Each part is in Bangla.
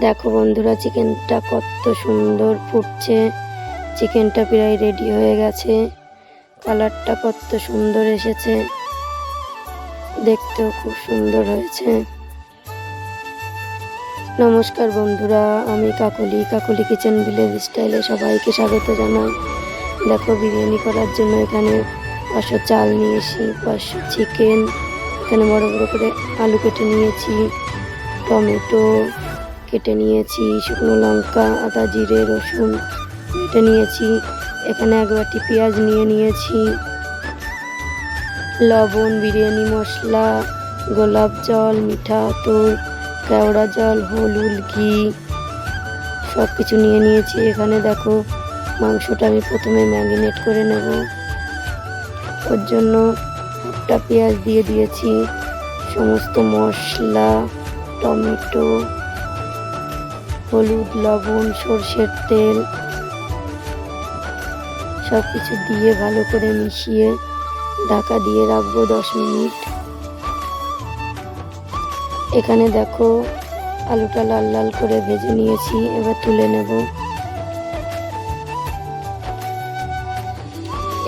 দেখো বন্ধুরা, চিকেনটা কত সুন্দর ফুটছে। চিকেনটা প্রায় রেডি হয়ে গেছে। কালারটা কত সুন্দর এসেছে। দেখতেও খুব সুন্দর হয়েছে। নমস্কার বন্ধুরা, আমি কাকলি। কাকলি কিচেন ভিলেজ স্টাইলে সবাইকে স্বাগত জানাই। দেখো, বিরিয়ানি করার জন্য এখানে পাঁচশো চাল নিয়েছি, পাঁচশো চিকেন, এখানে বড় বড় করে আলু কেটে নিয়েছি, টমেটো কেটে নিয়েছি, শুকনো লঙ্কা, আদা, জিরে, রসুন কেটে নিয়েছি। এখানে এক বাটি পেঁয়াজ নিয়ে নিয়েছি। লবণ, বিরিয়ানি মশলা, গোলাপ জল, মিঠা তোর কেওড়া জল, হলুদ ঘি সব কিছু নিয়ে নিয়েছি। এখানে দেখো, মাংসটা আমি প্রথমে ম্যারিনেট করে নেব। ওর জন্য একটা পেঁয়াজ দিয়ে দিয়েছি। সমস্ত মশলা, টমেটো হলুদ, লবণ, সর্ষের তেল সব কিছু দিয়ে ভালো করে মিশিয়ে ঢাকা দিয়ে রাখব দশ মিনিট। এখানে দেখো আলুটা লাল লাল করে ভেজে নিয়েছি, এবার তুলে নেব।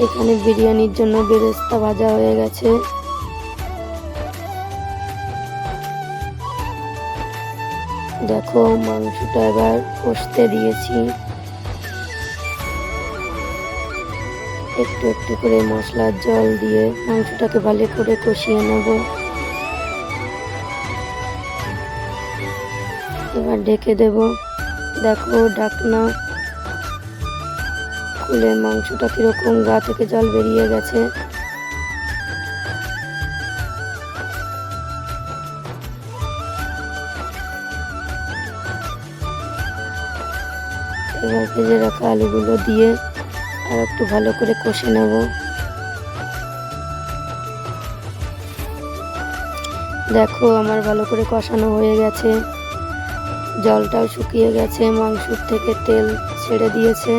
এখানে বিরিয়ানির জন্য বেরেস্তা ভাজা হয়ে গেছে। দেখো, মাংসটা এবার কষতে দিয়েছি। একটু একটু করে মশলার জল দিয়ে মাংসটাকে ভালো করে কষিয়ে নেব। এবার ঢেকে দেব। দেখো, ঢাকনা খুলে মাংসটা কীরকম গা থেকে জল বেরিয়ে গেছে। এবার ভেজে রাখা আলুগুলো দিয়ে আর একটু ভালো করে কষে নেব। দেখো, আমার ভালো করে কষানো হয়ে গেছে। জলটাও শুকিয়ে গেছে, মাংসর থেকে তেল ছেড়ে দিয়েছে।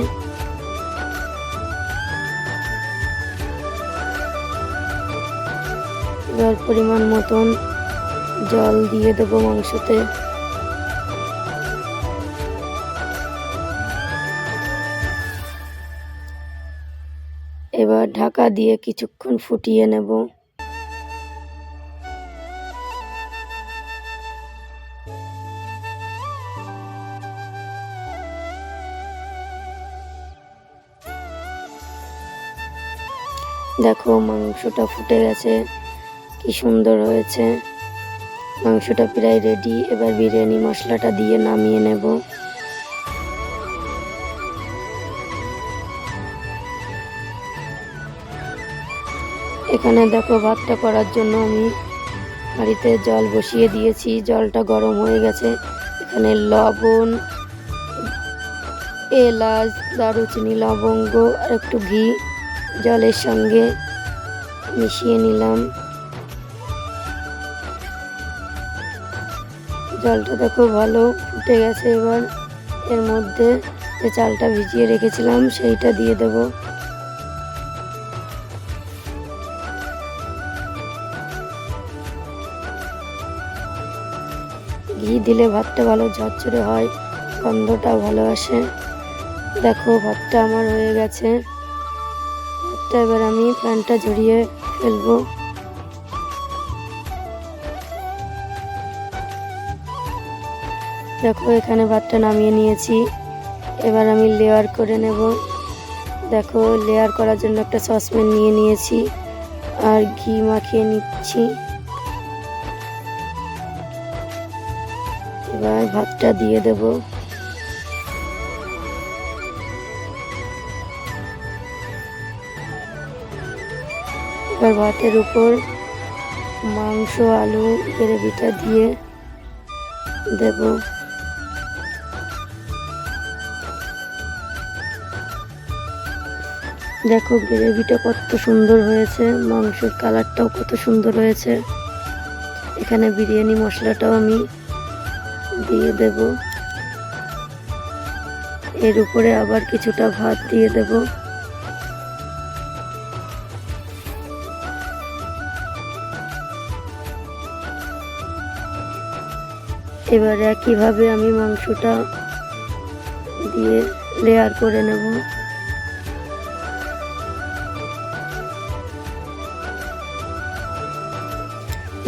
এবার পরিমাণ মতন জল দিয়ে দেবো মাংসতে। এবার ঢাকা দিয়ে কিছুক্ষণ ফুটিয়ে নেব। দেখো মাংসটা ফুটে গেছে, কি সুন্দর হয়েছে। মাংসটা প্রায় রেডি এবার বিরিয়ানি মশলাটা দিয়ে নামিয়ে নেব। এখানে দেখো ভাতটা করার জন্য আমি হাঁড়িতে জল বসিয়ে দিয়েছি। জলটা গরম হয়ে গেছে। এখানে লবণ, এলাচ, দারুচিনি, লবঙ্গ আর একটু ঘি জলের সঙ্গে মিশিয়ে নিলাম। জলটা দেখো ভালো ফুটে গেছে এবার। এর মধ্যে যে চালটা ভিজিয়ে রেখেছিলাম সেইটা দিয়ে দেব। ঘি দিলে ভাতটা ভালো ঝরঝরে হয়, গন্ধটা ভালো আসে। দেখো, ভাতটা আমার হয়ে গেছে। ভাতটা এবার আমি প্যানটা ঝরিয়ে ফেলব। দেখো, এখানে ভাতটা নামিয়ে নিয়েছি। এবার আমি লেয়ার করে নেব। দেখো লেয়ার করার জন্য একটা সসপ্যান নিয়ে নিয়েছি। আর ঘি মাখিয়ে নিচ্ছি। এবার ভাতটা দিয়ে দেব। এবার ভাতের উপর মাংস, আলু, গ্রেভিটা দিয়ে দেব। দেখো গ্রেভিটা কত সুন্দর হয়েছে, মাংসের কালারটাও কত সুন্দর হয়েছে। এখানে বিরিয়ানি মশলাটাও আমি দিয়ে দেব। এর উপরে আবার কিছুটা ভাত দিয়ে দেব। এবার একইভাবে আমি মাংসটা দিয়ে লেয়ার করে নেব।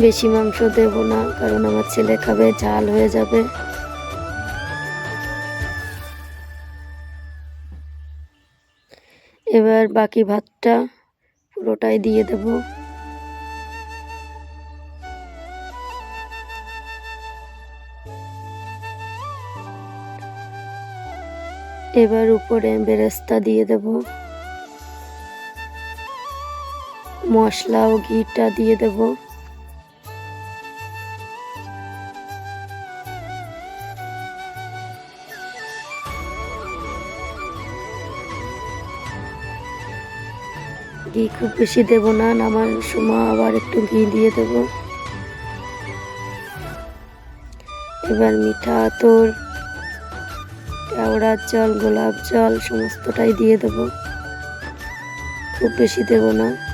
বেশি মাংস দেব না, কারণ আমার ছেলে খাবে, ঝাল হয়ে যাবে। এবার বাকি ভাতটা পুরোটাই দিয়ে দেব। এবার উপরে বেরেস্তা দিয়ে দেব। মশলা ও ঘিটা দিয়ে দেব। ঘি খুব বেশি দেবো না? নামার সময় আবার একটু ঘি দিয়ে দেব। এবার মিঠা, আতর, কেওড়ার জল, গোলাপ জল, সমস্তটাই দিয়ে দেব। খুব বেশি দেবো না।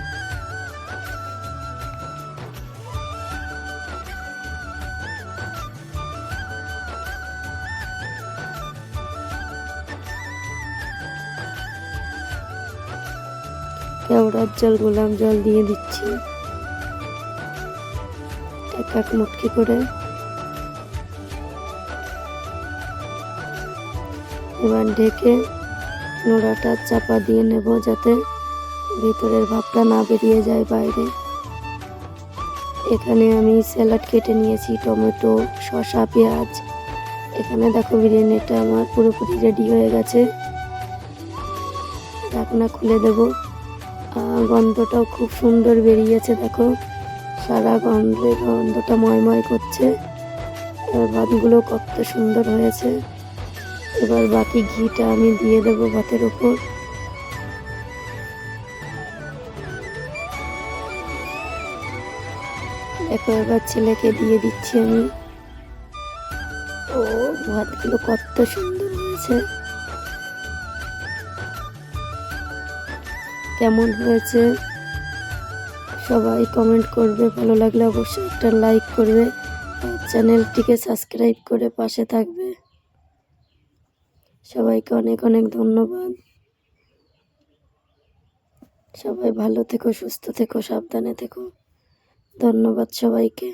কেওড়ার জল, গোলাপ জল দিয়ে দিচ্ছি। এক এক মুটকি করে। এবার ঢেকে নোড়াটা চাপা দিয়ে নেব যাতে ভিতরের ভাবটা না বেরিয়ে যায় বাইরে। এখানে আমি স্যালাড কেটে নিয়েছি, টমেটো, শসা, পেঁয়াজ। এখানে দেখো বিরিয়ানিটা আমার পুরোপুরি রেডি হয়ে গেছে। ঢাকনা খুলে দেব। গন্ধটাও খুব সুন্দর বেরিয়েছে, দেখো। সারা গন্ধে গন্ধটা ময়ময় করছে। ভাতগুলো কত সুন্দর হয়েছে। এবার বাকি ঘিটা আমি দিয়ে দেবো ভাতের ওপর। দেখো, এবার ছেলেকে দিয়ে দিচ্ছি আমি। ও, ভাতগুলো কত সুন্দর হয়েছে। কেমন হয়েছে, সবাই কমেন্ট করবে। ভালো লাগলে অবশ্যই একটা লাইক করবে। চ্যানেলটিকে সাবস্ক্রাইব করে পাশে থাকবে। সবাইকে অনেক অনেক ধন্যবাদ। সবাই ভালো থেকো, সুস্থ থেকো, সাবধানে থেকো। ধন্যবাদ সবাইকে।